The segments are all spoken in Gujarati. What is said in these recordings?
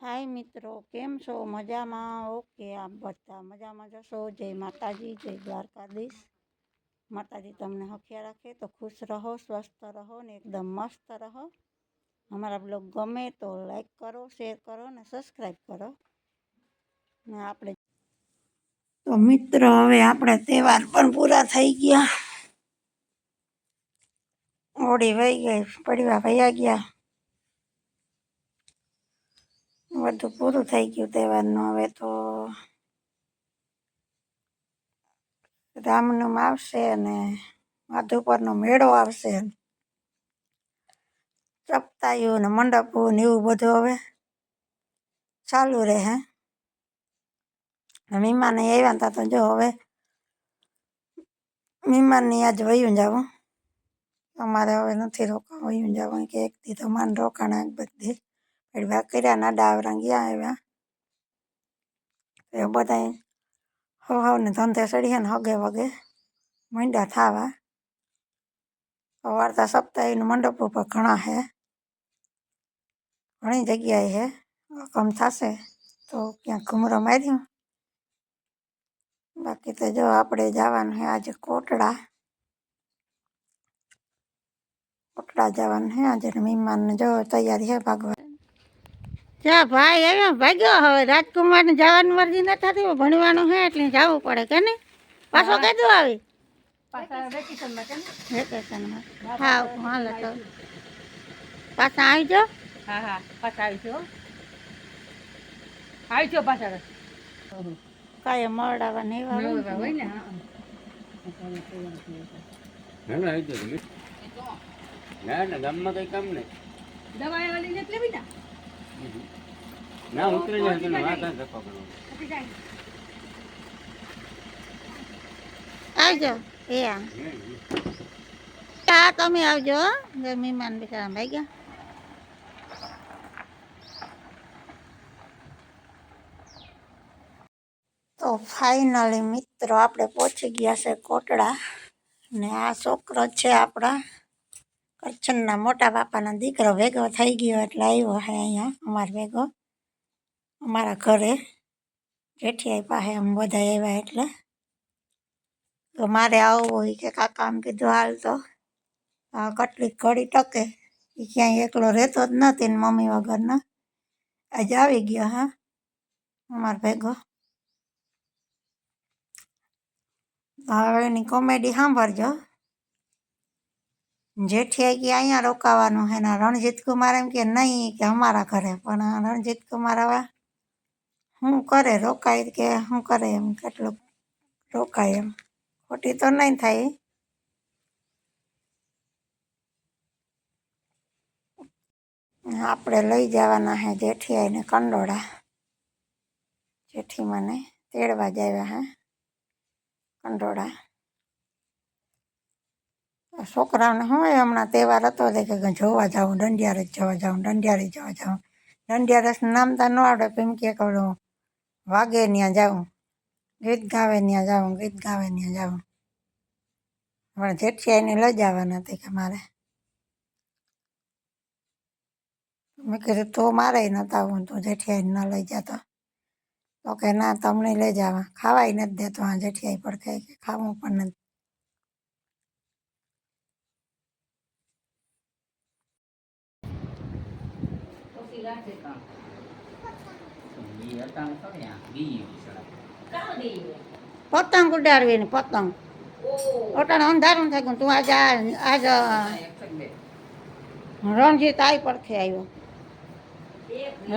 હાય મિત્રો, કેમ છો? મજામાં? ઓકે, આપ બધા મજામાં જશો જય માતાજી, જય દ્વારકાધીશ. માતાજી તમને હખ્યા રાખે તો ખુશ રહો, સ્વસ્થ રહો ને એકદમ મસ્ત રહો. અમારા બ્લોગ ગમે તો લાઈક કરો, શેર કરો ને સબસ્ક્રાઈબ કરો. ને આપણે તો મિત્રો, હવે આપણે તહેવાર પણ પૂરા થઈ ગયા. હોળી વહી ગઈ, પડવા વયા ગયા. બધું પૂરું થઈ ગયું તહેવારનું. હવે તો રામનું આવશે અને માધુપરનો મેળો આવશે. સપ્તાહ્યું ને મંડપો ને એવું બધું હવે ચાલુ રહે હે. મહેમાન આવ્યા હતા તો જો હવે મહેમાનની આજ વયું જાવું અમારે હવે નથી રોકાણ વયું જવું કે એક દી તો માન આગ બધી. પડવા કર્યા ના ડાવરા ગયા આવ્યા એ બધા હવ હવને ધંધે ચડીએ ને હગે વગે મંડ્યા થાવા વાર્તા સપ્તાહીનું મંડપ ઉપર ઘણા હે ઘણી જગ્યાએ હે કમ થશે તો ક્યાંક ઘુમરો માર્યું બાકી તો જો આપણે જવાનું હે આજે કોટડા કોટડા જવાનું હે આજે મહેમાનને જો તૈયારી હે ભાગવા જા ભાઈ આવ્યો ભાગ્યો હવે. રાજકુમારને જવાની મરજી ન થતી ભણવાનું હે એટલે જવું પડે કે નહીં? પાછો કીધું આવી? વેકેશનમાં હા હાલો તો. પાછા આવી જાઓ હા હા. પાછા આવીશું આવીશું પાછા. કાંઈ મળાવા નહીં હોય ને ના ના આવી જાઓ ના ના ગામમાં કઈ કામ નહીં. દવા એવા લઈને જ લેવી ને ના ઉતરે જાય તો વાત ના ધક્કો કરો પછી જાય. આવી એ હા તમે આવજો. જે મહેમાન બિચારા ભાઈ ગયા તો ફાઇનલી મિત્રો, આપણે પહોંચી ગયા છે કોટડા ને આ છોકરો છે આપણા કરચનના મોટા બાપાનો દીકરો ભેગો થઈ ગયો એટલે આવ્યો હે અહીંયા અમારે ભેગો. અમારા ઘરે જેઠિયાઈ પાસે અમે બધા આવ્યા એટલે. તો મારે આવવું હોય કે કાકા આમ કીધું હાલ તો, આ કેટલીક ઘડી ટકે. એ ક્યાંય એકલો રહેતો જ નથી ને મમ્મી વગરનો. આજે આવી ગયો હા અમાર ભેગો. હવે એની કોમેડી સાંભળજો. જેઠિયાઈ કે અહીંયા રોકાવાનું છે ને રણજીત કુમાર એમ કે નહીં કે અમારા ઘરે, પણ રણજીત કુમાર હવે શું કરે? રોકાય કે શું કરે એમ? કેટલું રોકાય એમ? ખોટી તો નહીં થાય. આપણે લઈ જવાના હે જેઠિયાઈને કંડોળા. જેઠી મને તેડવા જાવ્યા હે કંડોળા. છોકરાઓને હોય હમણાં તહેવાર હતો તે કે જોવા જાઉં દંડિયારસ જોવા જાઉં, દંડિયારી જોવા જાઉં. દંડિયારસ નામ તો ન આવડે, પણ એમ કે કરું વાગે ત્યાં જાઉં, ગીત ગાવે ત્યાં જાઉં, ગીત ગાવે ત્યાં જાઉં. પણ જેઠિયાઈને લઈ જવાના હતી કે મારે. મેં કીધું, તો મારે નતા હું, તું જેઠિયાઈને ન લઈ જતો. તો કે, ના, તમને લઈ જવા. ખાવાય નથી દેતો, આ જેઠિયાઈ પર કહે કે, ખાવું પણ નથી પછી રાખે કામ. ઈ અટાણ કરે આ બીજી વિસરા કામ દઈ દે. પતંગ ઉડાડવી ને પતંગ. ઓટાણે અંધારું થઈ ગયું તું આજે આજ. રણજીત આઈ પરથી આવ્યો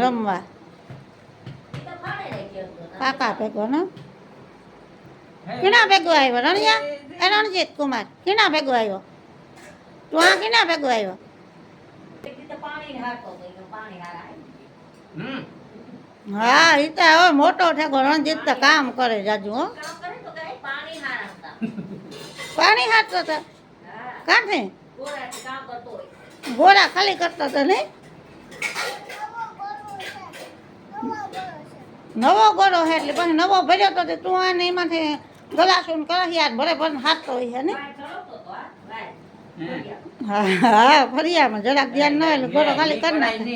રમવા. કાકા ભેગો ને? કિના ભેગો આવ્યો રણિયા? એ રણજીત કુમાર. કીના ભેગો આવ્યો તું આ કીના ભેગો આવ્યો પાણી હારતો પાણી હારા આવ્યું. હમ. હા એ તો હવે મોટો ઠેકો રણજીત તો કામ કરે જાજુ હો પાણી હારા હતા. કાંઠે. ગોળા ખાલી કરતો હતો નહીં નવો ગોળો છે એટલે પછી નવો ભર્યો તો તે આને એમાંથી ગલાસો ને કળશિયાત ભરે ભરે હાથતો હોય છે ને હા, હા હા ફરિયામાં જરાક ધ્યાન ન એટલે ગોળો ખાલી કરી નાખે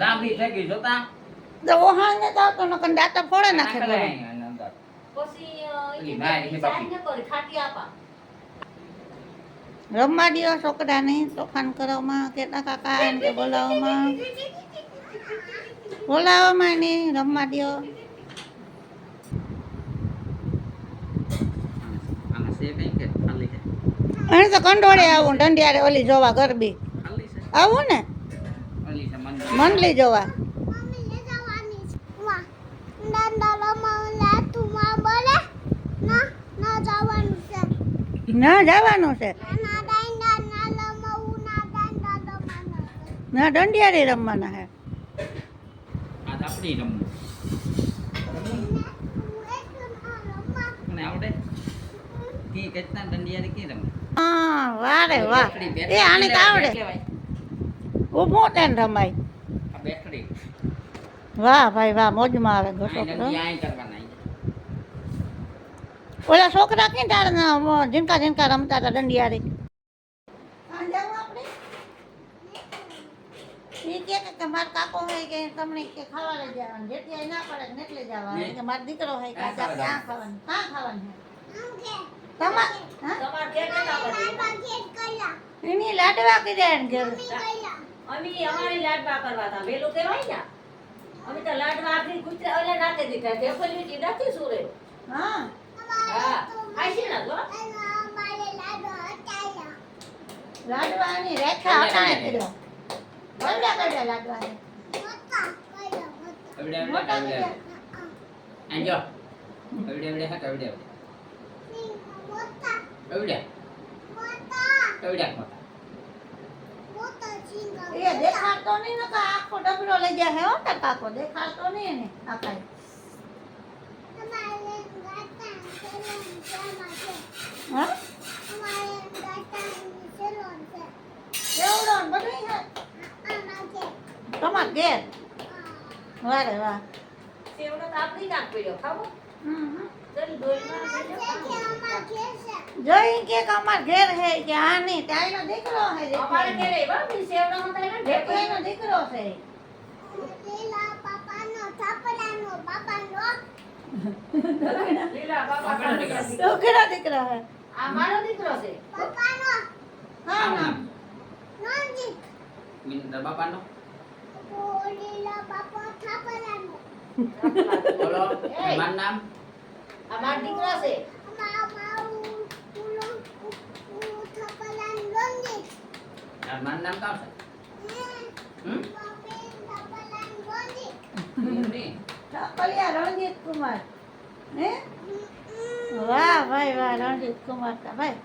લાંબી થઈ ગઈ જોતા? તો ઓહાણ ને તો નકર દાંતા ફોડે નાખે. રમવા દ્યો છોકરાને તોફાન કરવામાં કેટલા કાકા એમ કે બોલાવવામાં બોલાવવામાં ને રમવા છે એને તો કંડોળે આવું ઢંઢિયારે ઓલી જોવા ગરબી. આવું ને? મંડલી જોવા. ના જવાનું છે. ના દંડિયારી રમવાના હે આપણી રમવું. આવડે? કી કેટલા દંડિયારી કી રમે હા વારે વાહ. એ આને આવડે. ઊભું તેને રમાય. બેઠડી વાહ ભાઈ વાહ મોજમાં આવે ગો છોકરો. ઓલા છોકરા કે તારા ઝીંકા ઝીંકા રમતા હતા દંડિયારી. કે કે કે મારો કાકો હોય કે તમને કે ખાવા લઈ જવાનું જેથી અહીં ના પડે ને એટલે જવાનું. કે મારો દીકરો હોય કે આજે ક્યાં ખાવાનું? ક્યાં ખાવાનું? તમારે. એની લાડવા કર્યા. અમે અમારી લાડવા કરવા હતા વેલું કહેવાય ને અમે તો લાડવા આખી ગુજરા ઓલા નાતે દીધા. તે પેલી નથી સુરે. હા. હા. આઈસી ના જો લાડવાની રેખા અટાણે કર્યો વલ્લા કર્યા લાડવાની. મોટા કર્યા અહીં જો એવડે એવડે અવડે એવડે અવડે મોટા. અવડે મોટા. એ દેખાડતો નહીં નકા આખો ડબલો લઈ જાય હે હો તાર કાકો દેખાડતો નહીં ને બધું તમાર ઘેર? વારે વાહ. સેવડો તો આપણી નાખ પડ્યો ખાવો હમ હમ. જોઈ કે અમાર ઘેર હે કે આ નહીં તાઈનો દીકરો હે અમારે ઘરે બાપી સેવડો હતા ને દેખાયનો દીકરો છે લીલા બાપા બાપાનો દીકરો. છોકરા દીકરો હે. આ મારો દીકરો છે. હા ના મિંદર બાપાનો? हाँ। બોલો મારું નામ? આ મારો દીકરો છે. મારું નામ કામ છે? રણજીત કુમાર હે? વાહ ભાઈ વાહ રણજીત કુમાર કા ભાઈ.